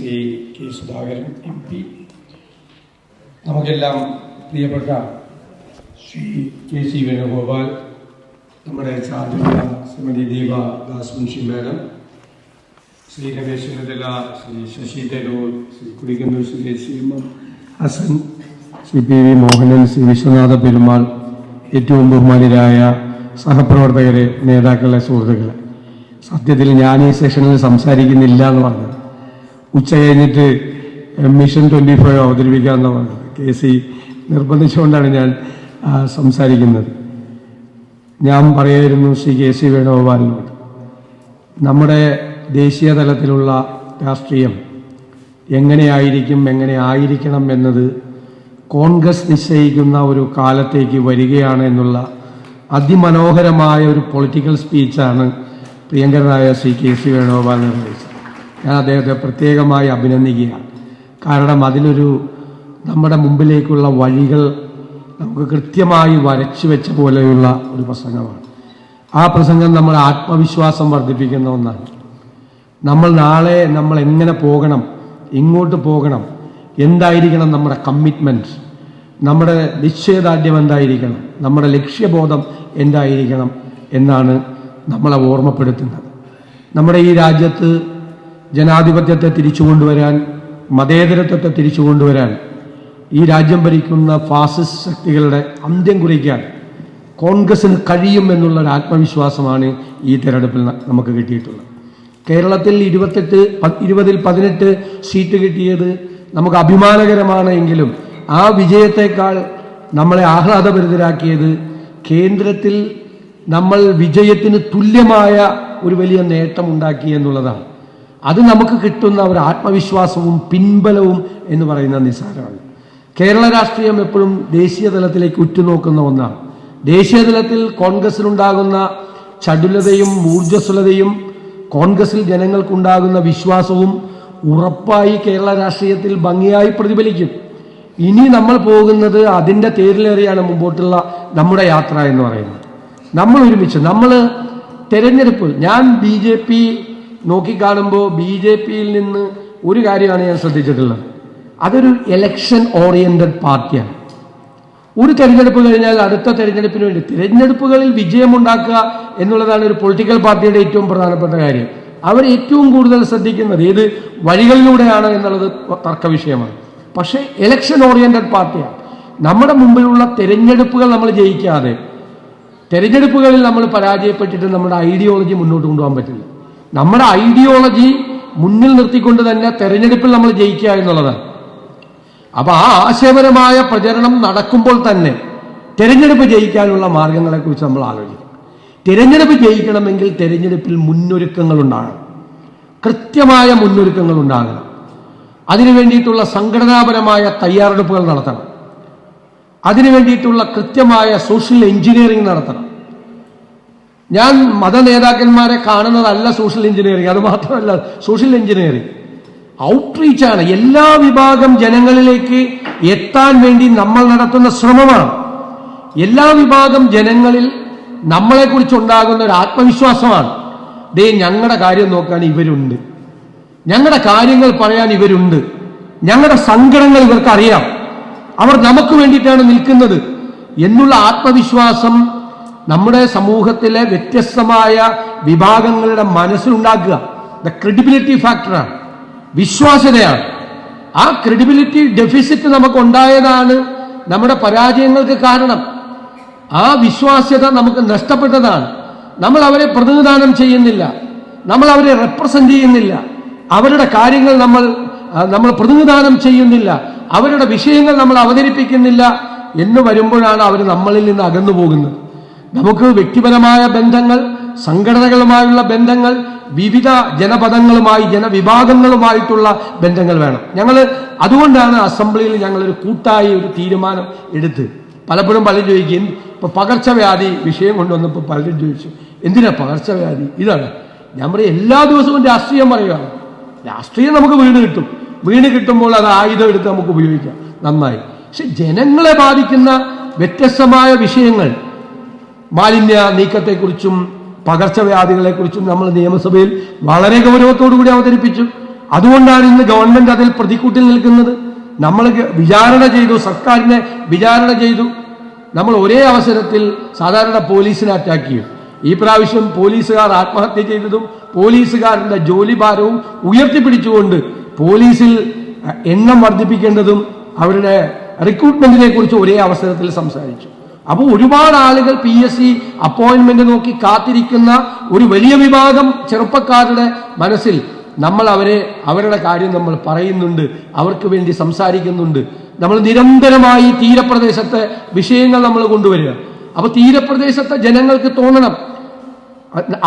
Shri K Sudhakaran M P. നമുക്കെല്ലാം പ്രിയപ്പെട്ട Shri K C Venugopal നമ്മുടെ ചാർജുള്ള Shrimati Deepa Das Munshi madam Shri Ramesh Chennithala Shri Shashi Tharoor Shri Kudikkannur Shri C M M Hassan Shri P V Mohanan Shri Vishwanatha Perumal ഏറ്റവും ബഹുമാനിരായ സഹപ്രവർത്തകരെ നേതാക്കളെ സുഹൃത്തുക്കളെ. സത്യത്തിൽ ഞാൻ ഈ സെഷനിൽ സംസാരിക്കുന്നില്ല എന്ന് പറഞ്ഞത്. ഉച്ച കഴിഞ്ഞിട്ട് മിഷൻ ട്വന്റി ഫൈവ് അവതരിപ്പിക്കാമെന്ന് പറഞ്ഞത് കെ സി നിർബന്ധിച്ചുകൊണ്ടാണ് ഞാൻ സംസാരിക്കുന്നത്. ഞാൻ പറയായിരുന്നു ശ്രീ കെ സി വേണുഗോപാലിനോട്. നമ്മുടെ ദേശീയ തലത്തിലുള്ള രാഷ്ട്രീയം എങ്ങനെയായിരിക്കും എങ്ങനെ ആയിരിക്കണം എന്നത് കോൺഗ്രസ് നിശ്ചയിക്കുന്ന ഒരു കാലത്തേക്ക് വരികയാണ് എന്നുള്ള അതിമനോഹരമായ ഒരു പൊളിറ്റിക്കൽ സ്പീച്ചാണ് പ്രിയങ്കരനായ ശ്രീ കെ സി വേണുഗോപാൽ നിർവഹിച്ചത്. ഞാൻ അദ്ദേഹത്തെ പ്രത്യേകമായി അഭിനന്ദിക്കുകയാണ് കാരണം അതിലൊരു നമ്മുടെ മുമ്പിലേക്കുള്ള വഴികൾ നമുക്ക് കൃത്യമായി വരച്ചു വെച്ച പോലെയുള്ള ഒരു പ്രസംഗമാണ്. ആ പ്രസംഗം നമ്മൾ ആത്മവിശ്വാസം വർദ്ധിപ്പിക്കുന്ന ഒന്നാണ്. നമ്മൾ നാളെ നമ്മൾ എങ്ങനെ പോകണം ഇങ്ങോട്ട് പോകണം എന്തായിരിക്കണം നമ്മുടെ കമ്മിറ്റ്മെന്റ് നമ്മുടെ നിശ്ചയദാർഢ്യം എന്തായിരിക്കണം നമ്മുടെ ലക്ഷ്യബോധം എന്തായിരിക്കണം എന്നാണ് നമ്മളെ ഓർമ്മപ്പെടുത്തുന്നത്. നമ്മുടെ ഈ രാജ്യത്ത് ജനാധിപത്യത്തെ തിരിച്ചു കൊണ്ടുവരാൻ മതേതരത്വത്തെ തിരിച്ചു കൊണ്ടുവരാൻ ഈ രാജ്യം ഭരിക്കുന്ന ഫാസിസ്റ്റ് ശക്തികളുടെ അന്ത്യം കുറിക്കാൻ കോൺഗ്രസിന് കഴിയും എന്നുള്ള ഒരു ആത്മവിശ്വാസമാണ് ഈ തെരഞ്ഞെടുപ്പിൽ നമുക്ക് കിട്ടിയിട്ടുള്ളത്. കേരളത്തിൽ ഇരുപത്തെട്ട് ഇരുപതിൽ പതിനെട്ട് സീറ്റ് കിട്ടിയത് നമുക്ക് അഭിമാനകരമാണ് എങ്കിലും ആ വിജയത്തെക്കാൾ നമ്മളെ ആഹ്ലാദഭരിതരാക്കിയത് കേന്ദ്രത്തിൽ നമ്മൾ വിജയത്തിന് തുല്യമായ ഒരു വലിയ നേട്ടം ഉണ്ടാക്കി എന്നുള്ളതാണ്. അത് നമുക്ക് കിട്ടുന്ന ഒരു ആത്മവിശ്വാസവും പിൻബലവും എന്ന് പറയുന്ന നിസ്സാരമാണ് കേരള രാഷ്ട്രീയം എപ്പോഴും ദേശീയ തലത്തിലേക്ക് ഉറ്റുനോക്കുന്ന ഒന്നാണ്. ദേശീയ തലത്തിൽ കോൺഗ്രസിനുണ്ടാകുന്ന ചടുലതയും ഊർജസ്വലതയും കോൺഗ്രസിൽ ജനങ്ങൾക്കുണ്ടാകുന്ന വിശ്വാസവും ഉറപ്പായി കേരള രാഷ്ട്രീയത്തിൽ ഭംഗിയായി പ്രതിഫലിക്കും. ഇനി നമ്മൾ പോകുന്നത് അതിന്റെ തേരിലേറിയാണ് മുമ്പോട്ടുള്ള നമ്മുടെ യാത്ര എന്ന് പറയുന്നത്. നമ്മൾ ഒരുമിച്ച് നമ്മൾ തെരഞ്ഞെടുപ്പ് ഞാൻ ബി ജെ പി നോക്കിക്കാണുമ്പോൾ ബി ജെ പിയിൽ നിന്ന് ഒരു കാര്യമാണ് ഞാൻ ശ്രദ്ധിച്ചിട്ടുള്ളത്. അതൊരു എലക്ഷൻ ഓറിയന്റഡ് പാർട്ടിയാണ്. ഒരു തെരഞ്ഞെടുപ്പ് കഴിഞ്ഞാൽ അടുത്ത തെരഞ്ഞെടുപ്പിന് വേണ്ടി തിരഞ്ഞെടുപ്പുകളിൽ വിജയമുണ്ടാക്കുക എന്നുള്ളതാണ് ഒരു പൊളിറ്റിക്കൽ പാർട്ടിയുടെ ഏറ്റവും പ്രധാനപ്പെട്ട കാര്യം. അവർ ഏറ്റവും കൂടുതൽ ശ്രദ്ധിക്കുന്നത് ഏത് വഴികളിലൂടെയാണ് എന്നുള്ളത് തർക്ക വിഷയമാണ്. പക്ഷേ എലക്ഷൻ ഓറിയന്റഡ് പാർട്ടിയാണ്. നമ്മുടെ മുമ്പിലുള്ള തെരഞ്ഞെടുപ്പുകൾ നമ്മൾ ജയിക്കാതെ തെരഞ്ഞെടുപ്പുകളിൽ നമ്മൾ പരാജയപ്പെട്ടിട്ട് നമ്മുടെ ഐഡിയോളജി മുന്നോട്ട് കൊണ്ടുപോകാൻ പറ്റില്ല. നമ്മുടെ ഐഡിയോളജി മുന്നിൽ നിർത്തിക്കൊണ്ട് തന്നെ തെരഞ്ഞെടുപ്പിൽ നമ്മൾ ജയിക്കുക എന്നുള്ളതാണ് അപ്പൊ ആ ആശയപരമായ പ്രചരണം നടക്കുമ്പോൾ തന്നെ തെരഞ്ഞെടുപ്പ് ജയിക്കാനുള്ള മാർഗങ്ങളെക്കുറിച്ച് നമ്മൾ ആലോചിക്കും. തിരഞ്ഞെടുപ്പ് ജയിക്കണമെങ്കിൽ തെരഞ്ഞെടുപ്പിൽ മുന്നൊരുക്കങ്ങൾ ഉണ്ടാകണം. കൃത്യമായ മുന്നൊരുക്കങ്ങൾ ഉണ്ടാകണം. അതിനു വേണ്ടിയിട്ടുള്ള സംഘടനാപരമായ തയ്യാറെടുപ്പുകൾ നടത്തണം. അതിനു വേണ്ടിയിട്ടുള്ള കൃത്യമായ സോഷ്യൽ എഞ്ചിനീയറിംഗ് നടത്തണം. ഞാൻ മത നേതാക്കന്മാരെ കാണുന്നതല്ല സോഷ്യൽ എഞ്ചിനീയറിംഗ് അത് മാത്രമല്ല സോഷ്യൽ എഞ്ചിനീയറിംഗ്. ഔട്ട്റീച്ച് ആണ് എല്ലാ വിഭാഗം ജനങ്ങളിലേക്ക് എത്താൻ വേണ്ടി നമ്മൾ നടത്തുന്ന ശ്രമമാണ്. എല്ലാ വിഭാഗം ജനങ്ങളിൽ നമ്മളെ കുറിച്ച് ഉണ്ടാകുന്ന ഒരു ആത്മവിശ്വാസമാണ്. ദേ ഞങ്ങളുടെ കാര്യം നോക്കാൻ ഇവരുണ്ട്. ഞങ്ങളുടെ കാര്യങ്ങൾ പറയാൻ ഇവരുണ്ട്. ഞങ്ങളുടെ സങ്കടങ്ങൾ ഇവർക്കറിയാം. അവർ നമുക്ക് വേണ്ടിയിട്ടാണ് നിൽക്കുന്നത്. എന്നുള്ള ആത്മവിശ്വാസം നമ്മുടെ സമൂഹത്തിലെ വ്യത്യസ്തമായ വിഭാഗങ്ങളുടെ മനസ്സിലുണ്ടാക്കുക. ദ ക്രെഡിബിലിറ്റി ഫാക്ടറാണ് വിശ്വാസ്യതയാണ്. ആ ക്രെഡിബിലിറ്റി ഡെഫിസിറ്റ് നമുക്ക് ഉണ്ടായതാണ് നമ്മുടെ പരാജയങ്ങൾക്ക് കാരണം. ആ വിശ്വാസ്യത നമുക്ക് നഷ്ടപ്പെട്ടതാണ്. നമ്മൾ അവരെ പ്രതിനിധാനം ചെയ്യുന്നില്ല. നമ്മൾ അവരെ റെപ്രസെന്റ് ചെയ്യുന്നില്ല. അവരുടെ കാര്യങ്ങൾ നമ്മൾ നമ്മൾ പ്രതിനിധാനം ചെയ്യുന്നില്ല. അവരുടെ വിഷയങ്ങൾ നമ്മൾ അവതരിപ്പിക്കുന്നില്ല എന്ന് വരുമ്പോഴാണ് അവർ നമ്മളിൽ നിന്ന് അകന്നു പോകുന്നത് നമുക്ക് വ്യക്തിപരമായ ബന്ധങ്ങൾ സംഘടനകളുമായുള്ള ബന്ധങ്ങൾ വിവിധ ജനപദങ്ങളുമായി ജനവിഭാഗങ്ങളുമായിട്ടുള്ള ബന്ധങ്ങൾ വേണം. ഞങ്ങൾ അതുകൊണ്ടാണ് അസംബ്ലിയിൽ ഞങ്ങളൊരു കൂട്ടായി ഒരു തീരുമാനം എടുത്ത് പലപ്പോഴും പലരും ചോദിക്കും ഇപ്പൊ പകർച്ചവ്യാധി വിഷയം കൊണ്ടുവന്നപ്പോൾ പലരും ചോദിച്ചു എന്തിനാ പകർച്ചവ്യാധി? ഇതാണ്. ഞാൻ പറയും എല്ലാ ദിവസവും രാഷ്ട്രീയം പറയുകയാണ് രാഷ്ട്രീയം നമുക്ക് വീണ് കിട്ടും. വീണ് കിട്ടുമ്പോൾ അത് ആയുധം എടുത്ത് നമുക്ക് ഉപയോഗിക്കാം. നന്നായി. പക്ഷെ ജനങ്ങളെ ബാധിക്കുന്ന വ്യത്യസ്തമായ വിഷയങ്ങൾ മാലിന്യ നീക്കത്തെക്കുറിച്ചും പകർച്ചവ്യാധികളെക്കുറിച്ചും നമ്മൾ നിയമസഭയിൽ വളരെ ഗൗരവത്തോടു കൂടി അവതരിപ്പിച്ചു. അതുകൊണ്ടാണ് ഇന്ന് ഗവൺമെന്റ് അതിൽ പ്രതിക്കൂട്ടിൽ നിൽക്കുന്നത്. നമ്മൾ വിചാരണ ചെയ്തു സർക്കാരിനെ വിചാരണ ചെയ്തു. നമ്മൾ ഒരേ അവസരത്തിൽ സാധാരണ പോലീസിനെ അറ്റാക്ക് ചെയ്യും. ഈ പ്രാവശ്യം പോലീസുകാർ ആത്മഹത്യ ചെയ്തതും പോലീസുകാരന്റെ ജോലി ഭാരവും ഉയർത്തിപ്പിടിച്ചുകൊണ്ട് പോലീസിൽ എണ്ണം വർദ്ധിപ്പിക്കേണ്ടതും അവരുടെ റിക്രൂട്ട്മെന്റിനെ കുറിച്ച് ഒരേ അവസരത്തിൽ സംസാരിച്ചു. അപ്പോൾ ഒരുപാട് ആളുകൾ പി എസ് സി അപ്പോയിന്റ്മെന്റ് നോക്കി കാത്തിരിക്കുന്ന ഒരു വലിയ വിഭാഗം ചെറുപ്പക്കാരുടെ മനസ്സിൽ നമ്മൾ അവരെ അവരുടെ കാര്യം നമ്മൾ പറയുന്നുണ്ട് അവർക്ക് വേണ്ടി സംസാരിക്കുന്നുണ്ട്. നമ്മൾ നിരന്തരമായി തീരപ്രദേശത്തെ വിഷയങ്ങൾ നമ്മൾ കൊണ്ടുവരിക. അപ്പൊ തീരപ്രദേശത്തെ ജനങ്ങൾക്ക് തോന്നണം.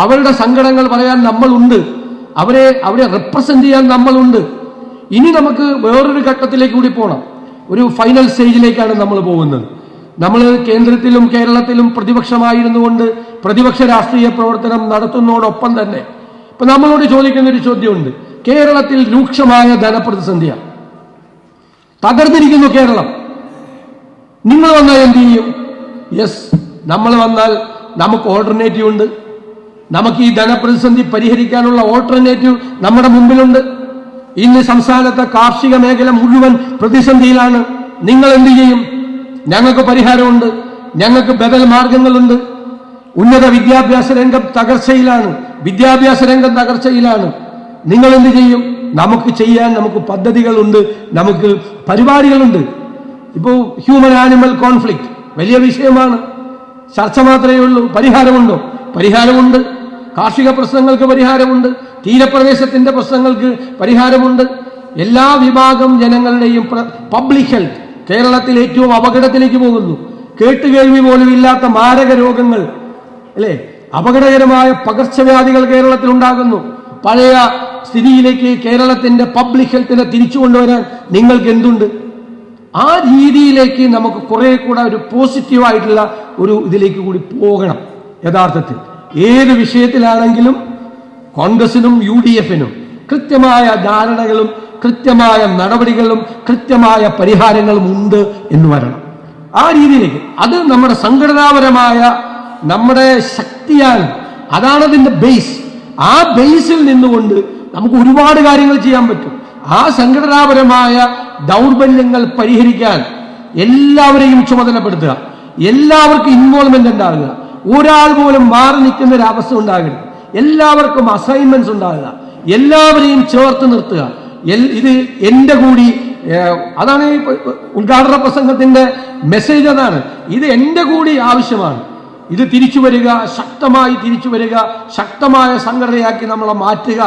അവരുടെ സങ്കടങ്ങൾ പറയാൻ നമ്മളുണ്ട്. അവരെ അവരെ റെപ്രസെന്റ് ചെയ്യാൻ നമ്മളുണ്ട്. ഇനി നമുക്ക് വേറൊരു ഘട്ടത്തിലേക്ക് കൂടി പോകണം ഒരു ഫൈനൽ സ്റ്റേജിലേക്കാണ് നമ്മൾ പോകുന്നത്. നമ്മൾ കേന്ദ്രത്തിലും കേരളത്തിലും പ്രതിപക്ഷമായിരുന്നു കൊണ്ട് പ്രതിപക്ഷ രാഷ്ട്രീയ പ്രവർത്തനം നടത്തുന്നതോടൊപ്പം തന്നെ ഇപ്പൊ നമ്മളോട് ചോദിക്കുന്ന ഒരു ചോദ്യമുണ്ട്. കേരളത്തിൽ രൂക്ഷമായ ധനപ്രതിസന്ധിയാണ് തകർന്നിരിക്കുന്നു കേരളം. നിങ്ങൾ വന്നാൽ എന്ത് ചെയ്യും? യെസ് നമ്മൾ വന്നാൽ നമുക്ക് ഓൾട്ടർനേറ്റീവ് ഉണ്ട്. നമുക്ക് ഈ ധനപ്രതിസന്ധി പരിഹരിക്കാനുള്ള ഓൾട്ടർനേറ്റീവ് നമ്മുടെ മുമ്പിലുണ്ട്. ഇന്ന് സംസ്ഥാനത്തെ കാർഷിക മേഖല മുഴുവൻ പ്രതിസന്ധിയിലാണ്. നിങ്ങൾ എന്ത് ചെയ്യും? ഞങ്ങൾക്ക് പരിഹാരമുണ്ട്. ഞങ്ങൾക്ക് ബദൽ മാർഗങ്ങളുണ്ട്. ഉന്നത വിദ്യാഭ്യാസ രംഗം തകർച്ചയിലാണ്. വിദ്യാഭ്യാസ രംഗം തകർച്ചയിലാണ്. നിങ്ങൾ എന്ത് ചെയ്യും? നമുക്ക് ചെയ്യാൻ നമുക്ക് പദ്ധതികളുണ്ട്. നമുക്ക് പരിപാടികളുണ്ട്. ഇപ്പോൾ ഹ്യൂമൻ ആനിമൽ കോൺഫ്ലിക്റ്റ് വലിയ വിഷയമാണ്. ചർച്ച മാത്രമേ ഉള്ളൂ. പരിഹാരമുണ്ടോ? പരിഹാരമുണ്ട്. കാർഷിക പ്രശ്നങ്ങൾക്ക് പരിഹാരമുണ്ട്. തീരപ്രദേശത്തിന്റെ പ്രശ്നങ്ങൾക്ക് പരിഹാരമുണ്ട്. എല്ലാ വിഭാഗം ജനങ്ങളുടെയും പബ്ലിക് ഹെൽത്ത് കേരളത്തിൽ ഏറ്റവും അപകടത്തിലേക്ക് പോകുന്നു. കേട്ടുകേൾവി പോലും ഇല്ലാത്ത മാരക രോഗങ്ങൾ അല്ലേ? അപകടകരമായ പകർച്ചവ്യാധികൾ കേരളത്തിൽ ഉണ്ടാകുന്നു. പഴയ സ്ഥിതിയിലേക്ക് കേരളത്തിന്റെ പബ്ലിക് ഹെൽത്തിനെ തിരിച്ചു കൊണ്ടുവരാൻ നിങ്ങൾക്ക് എന്തുണ്ട്? ആ രീതിയിലേക്ക് നമുക്ക് കുറെ കൂടെ ഒരു പോസിറ്റീവായിട്ടുള്ള ഒരു ഇതിലേക്ക് കൂടി പോകണം യഥാർത്ഥത്തിൽ. ഏത് വിഷയത്തിലാണെങ്കിലും കോൺഗ്രസിനും യു ഡി എഫിനും കൃത്യമായ ധാരണകളും കൃത്യമായ നടപടികളും കൃത്യമായ പരിഹാരങ്ങളും ഉണ്ട് എന്ന് വരണം. ആ രീതിയിലേക്ക്. അത് നമ്മുടെ സംഘടനാപരമായ നമ്മുടെ ശക്തിയാണ് അതാണ് അതിന്റെ ബേസ് ആ ബേസിൽ നിന്നുകൊണ്ട് നമുക്ക് ഒരുപാട് കാര്യങ്ങൾ ചെയ്യാൻ പറ്റും. ആ സംഘടനാപരമായ ദൗർബല്യങ്ങൾ പരിഹരിക്കാൻ എല്ലാവരെയും ചുമതലപ്പെടുത്തുക. എല്ലാവർക്കും ഇൻവോൾവ്മെന്റ് ഉണ്ടാകുക. ഒരാൾ പോലും മാറി നിൽക്കുന്ന ഒരു അവസ്ഥ ഉണ്ടാകരുത്. എല്ലാവർക്കും അസൈൻമെന്റ്സ് ഉണ്ടാകുക. എല്ലാവരെയും ചേർത്ത് നിർത്തുക. ഇത് എന്റെ കൂടി അതാണ് ഈ ഉദ്ഘാടന പ്രസംഗത്തിന്റെ മെസ്സേജ് അതാണ്. ഇത് എന്റെ കൂടി ആവശ്യമാണ്. ഇത് തിരിച്ചു വരിക ശക്തമായി തിരിച്ചു വരിക ശക്തമായ സംഘടനയാക്കി നമ്മളെ മാറ്റുക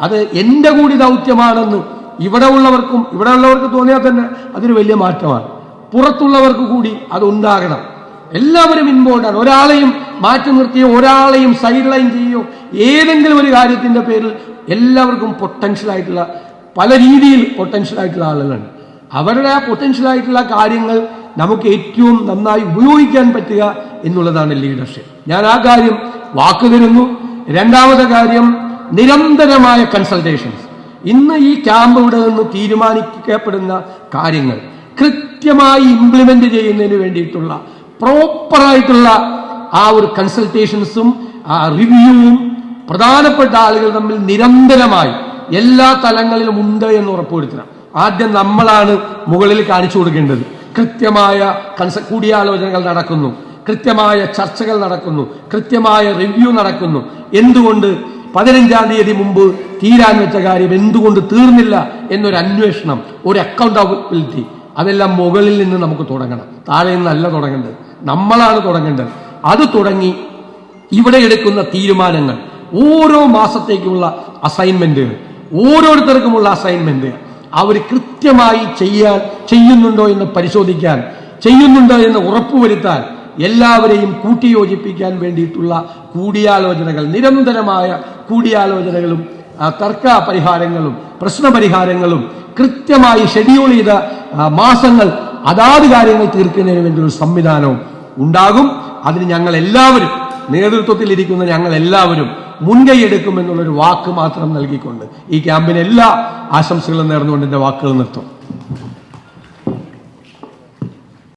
അത് എന്റെ കൂടി ദൗത്യമാണെന്ന് ഇവിടെ ഉള്ളവർക്കും ഇവിടെ ഉള്ളവർക്ക് തോന്നിയാൽ തന്നെ അതൊരു വലിയ മാറ്റമാണ്. പുറത്തുള്ളവർക്ക് കൂടി അത് ഉണ്ടാകണം എല്ലാവരും ഇൻവോൾവ് ഒരാളെയും മാറ്റി നിർത്തിയോ ഒരാളെയും സൈഡ് ലൈൻ ചെയ്യോ ഏതെങ്കിലും ഒരു കാര്യത്തിന്റെ പേരിൽ എല്ലാവർക്കും പൊട്ടൻഷ്യൽ ആയിട്ടുള്ള പല രീതിയിൽ പൊട്ടൻഷ്യൽ ആയിട്ടുള്ള ആളുകളുണ്ട്. അവരുടെ ആ പൊട്ടൻഷ്യൽ ആയിട്ടുള്ള കാര്യങ്ങൾ നമുക്ക് ഏറ്റവും നന്നായി ഉപയോഗിക്കാൻ പറ്റുക എന്നുള്ളതാണ് ലീഡർഷിപ്പ് ഞാൻ ആ കാര്യം വാക്ക് തരുന്നു. രണ്ടാമത്തെ കാര്യം നിരന്തരമായ കൺസൾട്ടേഷൻസ് ഇന്ന് ഈ ക്യാമ്പ് ഇവിടെ നിന്ന് തീരുമാനിക്കപ്പെടുന്ന കാര്യങ്ങൾ കൃത്യമായി ഇംപ്ലിമെന്റ് ചെയ്യുന്നതിന് വേണ്ടിയിട്ടുള്ള പ്രോപ്പറായിട്ടുള്ള ആ ഒരു കൺസൾട്ടേഷൻസും ആ റിവ്യൂവും പ്രധാനപ്പെട്ട ആളുകൾ തമ്മിൽ നിരന്തരമായി എല്ലാ തലങ്ങളിലും ഉണ്ട് എന്ന് ഉറപ്പുവരുത്തണം. ആദ്യം നമ്മളാണ് മുകളിൽ കാണിച്ചു കൊടുക്കേണ്ടത്. കൃത്യമായ കൺസ കൂടിയാലോചനകൾ നടക്കുന്നു. കൃത്യമായ ചർച്ചകൾ നടക്കുന്നു. കൃത്യമായ റിവ്യൂ നടക്കുന്നു. എന്തുകൊണ്ട്? പതിനഞ്ചാം തീയതി മുമ്പ് തീരാൻ വെച്ച കാര്യം എന്തുകൊണ്ട് തീർന്നില്ല എന്നൊരു അന്വേഷണം ഒരു അക്കൗണ്ടബിലിറ്റി അതെല്ലാം മുകളിൽ നിന്ന് നമുക്ക് തുടങ്ങണം. താഴെ നിന്നല്ല തുടങ്ങേണ്ടത്. നമ്മളാണ് തുടങ്ങേണ്ടത്. അത് തുടങ്ങി ഇവിടെ എടുക്കുന്ന തീരുമാനങ്ങൾ ഓരോ മാസത്തേക്കുള്ള അസൈൻമെന്റുകൾ ഓരോരുത്തർക്കുമുള്ള അസൈൻമെന്റ് അവർ കൃത്യമായി ചെയ്യാൻ ചെയ്യുന്നുണ്ടോ എന്ന് പരിശോധിക്കാൻ ചെയ്യുന്നുണ്ടോ എന്ന് ഉറപ്പുവരുത്താൻ എല്ലാവരെയും കൂട്ടിയോജിപ്പിക്കാൻ വേണ്ടിയിട്ടുള്ള കൂടിയാലോചനകൾ നിരന്തരമായ കൂടിയാലോചനകളും തർക്ക പരിഹാരങ്ങളും പ്രശ്നപരിഹാരങ്ങളും കൃത്യമായി ഷെഡ്യൂൾ ചെയ്ത മാസങ്ങൾ അതാത് കാര്യങ്ങൾ തീർക്കുന്നതിന് വേണ്ടി ഒരു സംവിധാനവും ഉണ്ടാകും. അതിന് ഞങ്ങൾ എല്ലാവരും നേതൃത്വത്തിൽ ഇരിക്കുന്ന ഞങ്ങൾ എല്ലാവരും മുൻകൈ എടുക്കുമെന്നുള്ളൊരു വാക്ക് മാത്രം നൽകിക്കൊണ്ട് ഈ ക്യാമ്പിന് എല്ലാ ആശംസകളും നേർന്നുകൊണ്ട് എന്റെ വാക്കുകൾ നിർത്തും.